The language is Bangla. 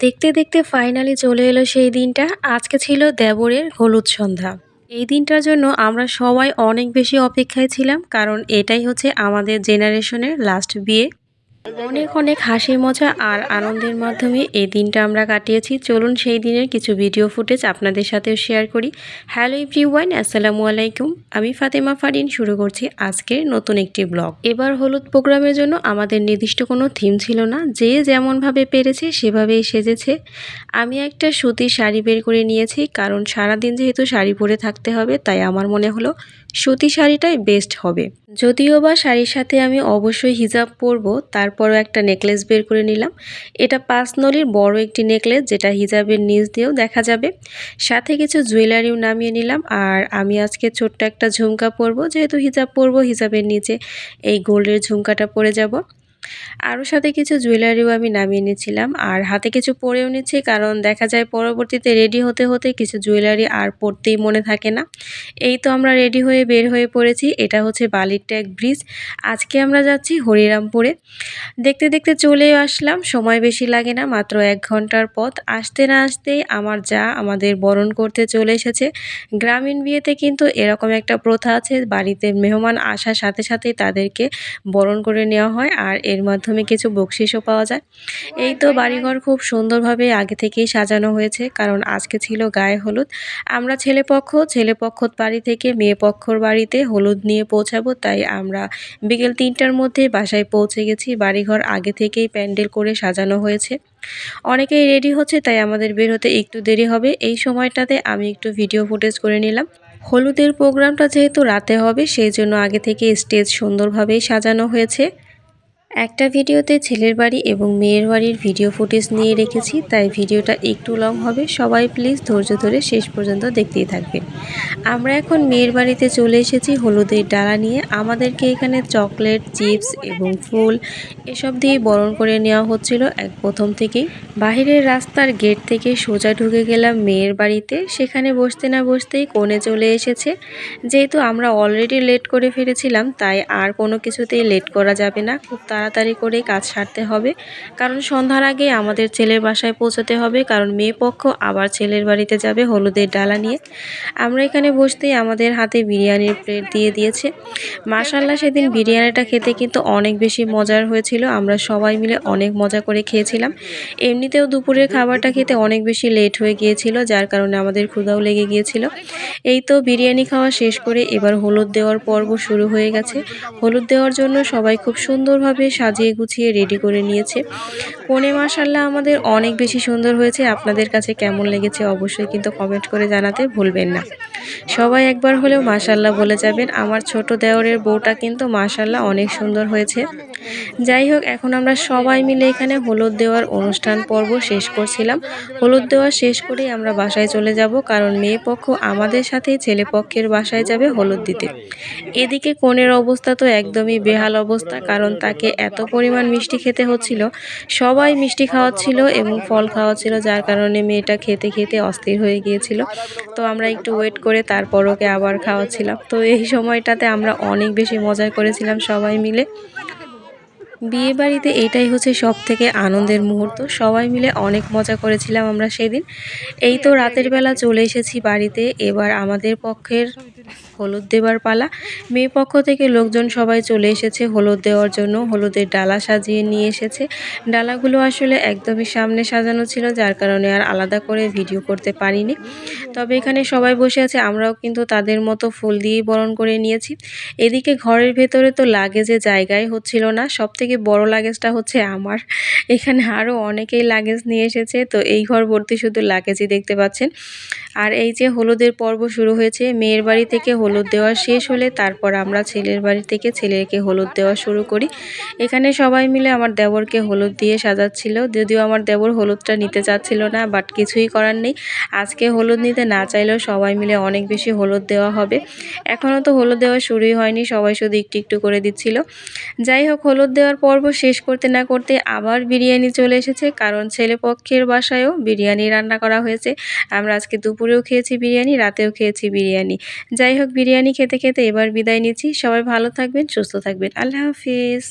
দেখতে দেখতে ফাইনালি চলে এলো সেই দিনটা। আজকে ছিল দেবরের হলুদ সন্ধ্যা। এই দিনটার জন্য আমরা সবাই অনেক বেশি অপেক্ষায় ছিলাম, কারণ এটাই হচ্ছে আমাদের জেনারেশনের লাস্ট বিয়ে। অনেক অনেক হাসি মজা আর আনন্দের মাধ্যমে এই দিনটা আমরা কাটিয়েছি। চলুন সেই দিনের কিছু ভিডিও ফুটেজ আপনাদের সাথেও শেয়ার করি। হ্যালো এভরিওয়ান আসসালামু আলাইকুম। আমি ফাতেমা ফারিন শুরু করছি আজকের নতুন একটি ব্লগ এবার হলুদ প্রোগ্রামের জন্য আমাদের নির্দিষ্ট কোনো থিম ছিল না। যে যেমনভাবে পেরেছে সেভাবেই সেজেছে। আমি একটা সুতির শাড়ি বের করে নিয়েছি, কারণ সারাদিন যেহেতু শাড়ি পরে থাকতে হবে, তাই আমার মনে হলো সুতি শাড়িটাই বেস্ট হবে। যদিও বা শাড়ির সাথে আমি অবশ্যই হিজাব পরব, তারপরও একটা নেকলেস বের করে নিলাম। এটা পাঁচ নলির বড় একটি নেকলেস যেটা হিজাবের নিচ দিয়েও দেখা যাবে। সাথে কিছু জুয়েলারিও নামিয়ে নিলাম, আর আমি আজকে ছোট্ট একটা ঝুমকা পরব। যেহেতু হিজাব পরব, হিজাবের নিচে এই গোল্ডের ঝুমকাটা পরে যাব। আরও সাথে কিছু জুয়েলারিও আমি নামিয়ে নিয়েছিলাম আর হাতে কিছু পরেও নিচ্ছি, কারণ দেখা যায় পরবর্তীতে রেডি হতে হতে কিছু জুয়েলারি আর পরতেই মনে থাকে না। এই তো আমরা রেডি হয়ে বের হয়ে পড়েছি, এটা হচ্ছে বালির ট্যাগ ব্রিজ আজকে আমরা যাচ্ছি হরিরামপুরে। দেখতে দেখতে চলে আসলাম, সময় বেশি লাগে না, মাত্র এক ঘণ্টার পথ। আসতে না আসতেই আমার যা আমাদের বরণ করতে চলে এসেছে। গ্রামীণ বিয়েতে কিন্তু এরকম একটা প্রথা আছে, বাড়িতে মেহমান আসার সাথে সাথেই তাদেরকে বরণ করে নেওয়া হয়। আর এর মাধ্যমে কিছু বকশিসও পাওয়া যায়। এই তো বাড়িঘর খুব সুন্দরভাবে আগে থেকেই সাজানো হয়েছে, কারণ আজকে ছিল গায়ে হলুদ। আমরা ছেলেপক্ষ ছেলেপক্ষ বাড়ি থেকে মেয়ে পক্ষর বাড়িতে হলুদ নিয়ে পৌঁছাবো, তাই আমরা বিকেল তিনটার মধ্যে বাসায় পৌঁছে গেছি। বাড়িঘর আগে থেকেই প্যান্ডেল করে সাজানো হয়েছে। অনেকেই রেডি হচ্ছে, তাই আমাদের বের হতে একটু দেরি হবে। এই সময়টাতে আমি একটু ভিডিও ফুটেজ করে নিলাম। হলুদের প্রোগ্রামটা যেহেতু রাতে হবে, সেই জন্য আগে থেকে স্টেজ সুন্দরভাবেই সাজানো হয়েছে। একটা ভিডিওতে ছেলের বাড়ি এবং মেয়ের বাড়ির ভিডিও ফুটেজ নিয়ে রেখেছি, তাই ভিডিওটা একটু লং হবে। সবাই প্লিজ ধৈর্য ধরে শেষ পর্যন্ত দেখতেই থাকবেন। আমরা এখন মেয়ের বাড়িতে চলে এসেছি হলুদের ডালা নিয়ে। আমাদেরকে এখানে চকলেট, চিপস এবং ফুল এসব দিয়ে বরণ করে নেওয়া হচ্ছিল এক প্রথম থেকেই। বাহিরের রাস্তার গেট থেকে সোজা ঢুকে গেলাম মেয়ের বাড়িতে। সেখানে বসতে না বসতেই কোণে চলে এসেছে। যেহেতু আমরা অলরেডি লেট করে ফেলেছিলাম, তাই আর কোনো কিছুতেই লেট করা যাবে না। খুব তাড়াতাড়ি করে কাজ সারতে হবে। কারণ সন্ধ্যার আগে আমাদের ছেলের বাসায় পৌঁছাতে হবে, কারণ মেয়ে পক্ষ আবার ছেলের বাড়িতে যাবে হলুদের ডালা নিয়ে। আমরা এখানে বসতেই আমাদের হাতে বিরিয়ানির প্লেট দিয়ে দিয়েছে। মাসাল্লাহ সেদিন বিরিয়ানিটা খেতে কিন্তু অনেক বেশি মজার হয়েছিল। আমরা সবাই মিলে অনেক মজা করে খেয়েছিলাম। এমনিতেও দুপুরের খাবারটা খেতে অনেক বেশি লেট হয়ে গিয়েছিল, যার কারণে আমাদের ক্ষুধাও লেগে গিয়েছিল। এই তো বিরিয়ানি খাওয়া শেষ করে এবার হলুদ দেওয়ার পর্ব শুরু হয়ে গেছে। হলুদ দেওয়ার জন্য সবাই খুব সুন্দরভাবে সাজিয়ে গুছিয়ে রেডি করে নিয়েছে। কোনে মাসাল্লাহ আমাদের অনেক বেশি সুন্দর হয়েছে। আপনাদের কাছে কেমন লেগেছে অবশ্যই কিন্তু কমেন্ট করে জানাতে ভুলবেন না। সবাই একবার হলেও মাসাল্লাহ বলে যাবেন, আমার ছোট দেওরের বউটা কিন্তু মাসাল্লাহ অনেক সুন্দর হয়েছে। যাই হোক, এখন আমরা সবাই মিলে এখানে হলুদ দেওয়ার অনুষ্ঠান পর্ব শেষ করছিলাম। হলুদ দেওয়া শেষ করেই আমরা বাসায় চলে যাব, কারণ মেয়ে পক্ষ আমাদের সাথে, ছেলে পক্ষের বাসায় যাবে হলুদ দিতে। এদিকে কোণের অবস্থা তো একদমই বেহাল অবস্থা, কারণ তাকে এত পরিমাণ মিষ্টি খেতে হচ্ছিল, সবাই মিষ্টি খাওয়াচ্ছিল এবং ফল খাওয়াচ্ছিল, যার কারণে মেয়েটা খেতে খেতে অস্থির হয়ে গিয়েছিল। তো আমরা একটু ওয়েট করে তারপর ওকে আবার খাওয়াচ্ছিলাম। তো এই সময়টাতে আমরা অনেক বেশি মজা করেছিলাম সবাই মিলে। বিয়ে বাড়িতে এটাই হচ্ছে সব থেকে আনন্দের মুহূর্ত। সবাই মিলে অনেক মজা করেছিলাম আমরা সেদিন। এই তো রাতের বেলা চলে এসেছি বাড়িতে, এবার আমাদের পক্ষের হলুদ দেবার পালা। মেয়ে পক্ষ থেকে লোকজন সবাই চলে এসেছে হলুদ দেওয়ার জন্য। হলুদের ডালা সাজিয়ে নিয়ে এসেছে। ডালাগুলো আসলে একদমই সামনে সাজানো ছিল, যার কারণে আর আলাদা করে ভিডিও করতে পারিনি। তবে এখানে সবাই বসে আছে, আমরাও কিন্তু তাদের মতো ফুল দিয়েই বরণ করে নিয়েছি। এদিকে ঘরের ভেতরে তো লাগেজে জায়গায় হচ্ছিল না। সব থেকে বড় লাগেজটা হচ্ছে আমার। এখানে আরও অনেকেই লাগেজ নিয়ে এসেছে, তো এই ঘর ভর্তি শুধু লাগেজই দেখতে পাচ্ছেন। আর এই যে হলুদের পর্ব শুরু হয়েছে, মেয়ের বাড়ি থেকে হলুদ দেওয়া শেষ হলে তারপর আমরা ছেলের বাড়ি থেকে ছেলেকে হলুদ দেওয়া শুরু করি। এখানে সবাই মিলে আমার দেবরকে হলুদ দিয়ে সাজাচ্ছিল। যদিও আমার দেবর হলুদটা নিতে চাচ্ছিল না বাট কিছুই করার নেই। আজকে হলুদ নিতে না চাইলেও সবাই মিলে অনেক বেশি হলুদ দেওয়া হবে। এখনও তো হলুদ দেওয়া শুরুই হয়নি, সবাই শুধু একটু একটু করে দিচ্ছিল। যাই হোক, হলুদ দেওয়ার পর্ব শেষ করতে না করতে আবার বিরিয়ানি চলে এসেছে, কারণ ছেলে পক্ষের বাসায়ও বিরিয়ানি রান্না করা হয়েছে। আমরা আজকে দুপুরেও খেয়েছি বিরিয়ানি, রাতেও খেয়েছি বিরিয়ানি। যাই হোক বিরিয়ানি খেতে খেতে এবার বিদায় নিচ্ছি। সবাই ভালো থাকবেন, সুস্থ থাকবেন। আল্লাহ হাফিজ।